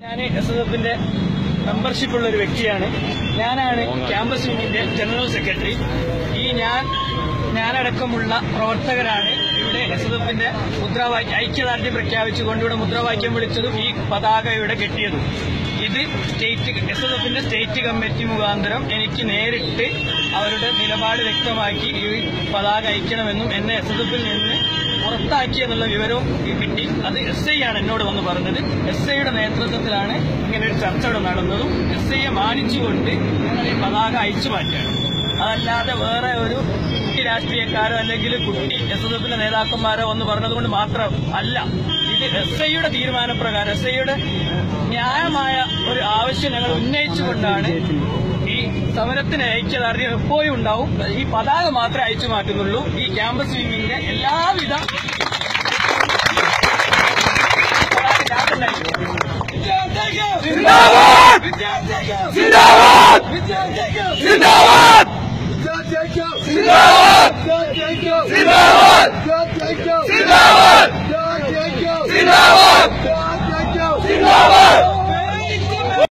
ഞാൻ S S എഫിന്റെ membership ഉള്ള ഒരു വ്യക്തിയാണ്. ഞാനാണ് ക്യാമ്പസ് യൂണിയന്റെ ജനറൽ സെക്രട്ടറി ഈ ഞാൻ ഞാനടക്കമുള്ള പ്രവർത്തകരാണ് ഇവിടെ എസ് എസ് എഫിന്റെ മുദ്രാവാക്യം ഐക്യദാർഢ്യം പ്രഖ്യാപിച്ചുകൊണ്ട് ഇവിടെ മുദ്രാവാക്യം വിളിച്ചതും ഈ പതാക ഇവിടെ കെട്ടിയതും. ഇത് സ്റ്റേറ്റ് എസ് എസ് എഫിന്റെ സ്റ്റേറ്റ് കമ്മിറ്റി മുഖാന്തരം എനിക്ക് നേരിട്ട് അവരുടെ നിലപാട് വ്യക്തമാക്കി ഈ പതാക അയക്കണമെന്നും എന്നെ എസ് എസ് എഫിൽ നിന്ന് പുറത്താക്കി എന്നുള്ള വിവരവും കിട്ടി അത് എസ് ഐ ആണ് എന്നോട് വന്ന് പറഞ്ഞത്. എസ് ഐയുടെ നേതൃത്വത്തിലാണ് ഇങ്ങനെ ഒരു ചർച്ച ഇവിടെ നടന്നതും എസ് ഐയെ മാനിച്ചുകൊണ്ട് ഈ പതാക അയച്ചു മാറ്റുകയാണ്. അതല്ലാതെ വേറെ ഒരു കുട്ടി രാഷ്ട്രീയക്കാരോ അല്ലെങ്കിൽ കുട്ടി എസ് എസ് എഫിന്റെ നേതാക്കന്മാരോ എന്ന് പറഞ്ഞതുകൊണ്ട് മാത്രം അല്ല. ഇത് എസ് ഐയുടെ തീരുമാനപ്രകാരം എസ് ഐയുടെ ന്യായമായ ആവശ്യം ഞങ്ങൾ ഉന്നയിച്ചുകൊണ്ടാണ് ഈ സമരത്തിന് ഐക്യദാർഢ്യം എപ്പോഴും ഉണ്ടാവും ഈ പതാക മാത്രമേ അയച്ചു മാറ്റുന്നുള്ളൂ ഈ ക്യാമ്പസ് വിങ്ങിന്റെ എല്ലാവിധ! Zindabad!